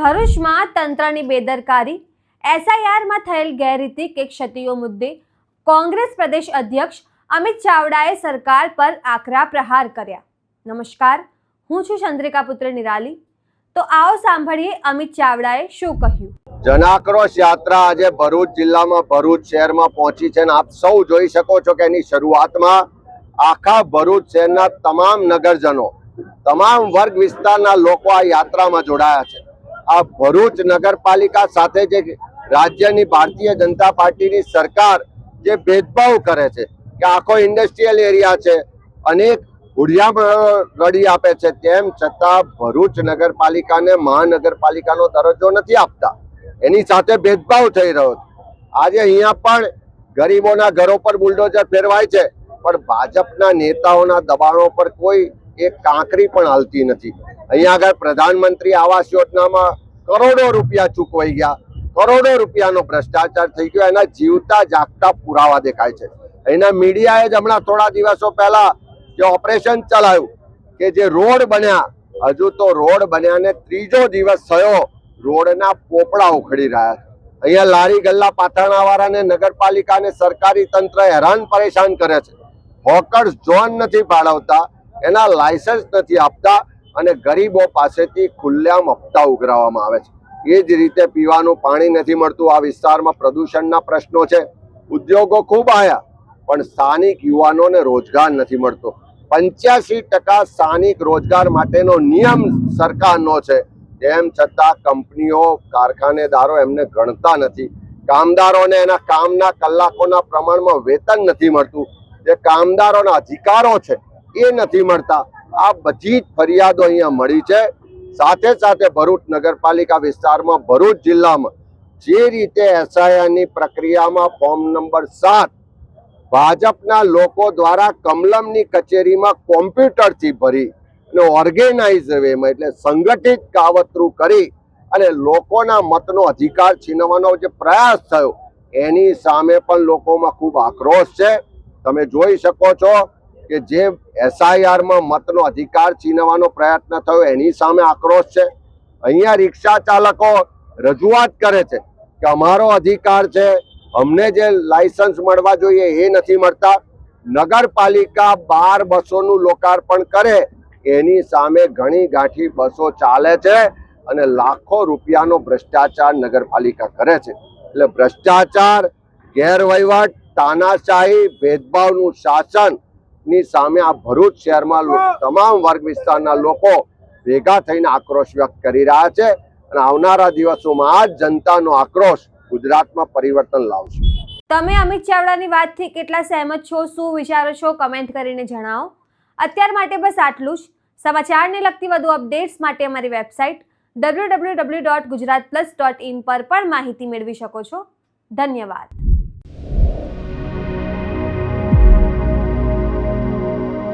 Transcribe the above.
ભરૂચમાં તંત્રની બેદરકારી, એસઆઈઆરમાં થયેલ ગેરરીતિ કે ક્ષતિઓ મુદ્દે કોંગ્રેસ પ્રદેશ અધ્યક્ષ અમિત ચાવડાએ સરકાર પર આકરા પ્રહાર કર્યા. નમસ્કાર, હું છું ચંદ્રિકા પુત્ર નિરાલી. તો આવો સાંભળીએ અમિત ચાવડાએ શું કહ્યું? જનાક્રોશ યાત્રા આજે ભરૂચ જિલ્લામાં, ભરૂચ શહેરમાં પહોંચી છે અને આપ સૌ જોઈ શકો છો કે એની શરૂઆતમાં આખા ભરૂચ શહેરના તમામ નગરજનો, તમામ વર્ગ વિસ્તારના લોકો આ યાત્રામાં જોડાયા છે. આ ભરૂચ નગરપાલિકા સાથે જે રાજ્યની ભારતીય જનતા પાર્ટીની સરકાર જે ભેદભાવ કરે છે કે આખો ઇન્ડસ્ટ્રીયલ એરિયા છે, અનેક હુડિયા રડી આપે છે, તેમ છતાં ભરૂચ નગરપાલિકાને મહાનગરપાલિકાનો દરજ્જો નથી આપતા. એની સાથે ભેદભાવ થઈ રહ્યો છે. આજે અહીંયા પણ ગરીબોના ઘરો પર બુલડોઝર ફેરવાય છે, પણ ભાજપના નેતાઓના દબાણો પર કોઈ એક કાંકરી પણ હાલતી નથી. અહીંયા આગળ પ્રધાનમંત્રી આવાસ યોજનામાં કરોડો રૂપિયા ચૂકવાઈ ગયા. કરોડો રૂપિયાનો ભ્રષ્ટાચાર થઈ ગયો. એના જીવતા જાગતા પુરાવા દેખાય છે. અહીંના મીડિયાએ જ હમણાં થોડા દિવસો પહેલા જે ઓપરેશન ચલાવ્યું કે જે રોડ બન્યા, હજુ તો રોડ બન્યાને ત્રીજો દિવસ થયો રોડના પોપડા ઉખડી રહ્યા છે. અહીંયા લારી ગલ્લા પાથરણાવાળાને નગરપાલિકાને સરકારી તંત્ર હેરાન પરેશાન કરે છે. હોકર્સ ઝોન નથી ફાળવતા, એના લાયસન્સ નથી આપતા અને ગરીબો પાસેથી ખુલ્લામ હપ્તા ઉઘરાવવામાં આવે છે. એ જ રીતે પીવાનું પાણી નથી મળતું. આ વિસ્તારમાં પ્રદૂષણના પ્રશ્નો છે. ઉદ્યોગો ખૂબ આવ્યા પણ સ્થાનિક યુવાનોને રોજગાર નથી મળતો. પંચ્યાસી ટકા સ્થાનિક રોજગાર માટેનો નિયમ સરકારનો છે. તેમ છતાં કંપનીઓ, કારખાનેદારો એમને ગણતા નથી. કામદારોને એના કામના કલાકોના પ્રમાણમાં વેતન નથી મળતું. જે કામદારોના અધિકારો છે, એ નથી મળતા. આ બધી જ ફરિયાદો અહીંયા મળી છે. સાથે સાથે ભરૂચ નગરપાલિકા વિસ્તારમાં ભરૂચ જિલ્લામાં જે રીતે એસઆઈઆરની પ્રક્રિયામાં ફોર્મ નંબર સાત ભાજપના લોકો દ્વારા કમલમની કચેરીમાં કોમ્પ્યુટરથી ભરી અને ઓર્ગેનાઇઝ વેમાં એટલે સંગઠિત કાવતરું કરી અને લોકોના મતનો અધિકાર છીનવવાનો જે પ્રયાસ થયો, એની સામે પણ લોકોમાં ખૂબ આક્રોશ છે. તમે જોઈ શકો છો કે જે એસઆઈઆરમાં મતનો અધિકાર છીનવાનો પ્રયત્ન થયો, એની સામે આક્રોશ છે. અહીંયા રિક્ષા ચાલકો રજૂઆત કરે છે કે અમારો અધિકાર છે, અમને જે લાયસન્સ મળવા જોઈએ એ નથી મળતા. નગરપાલિકા બાર બસોનું લોકાર્પણ કરે, એની સામે ઘણી ગાંઠી બસો ચાલે છે અને લાખો રૂપિયાનો ભ્રષ્ટાચાર નગરપાલિકા કરે છે. એટલે ભ્રષ્ટાચાર, ગેરવહીવટ, તાનાશાહી, ભેદભાવનું શાસન ની સામે આ ભરૂચ શહેરમાં તમામ વર્ગ વિસ્તારના લોકો ભેગા થઈને આક્રોશ વ્યક્ત કરી રહ્યા છે અને આવનારા દિવસોમાં આ જ જનતાનો આક્રોશ ગુજરાતમાં પરિવર્તન લાવશે. તમે અમિત ચાવડાની વાતથી કેટલા સહેમત છો? શું વિચારો છો? કમેન્ટ કરીને જણાવો. અત્યાર માટે બસ આટલું જ. સમાચારને લગતી વધુ અપડેટ્સ માટે અમારી website W W W dot Gujarat plus dot in પર પણ માહિતી મેળવી શકો છો. ધન્યવાદ.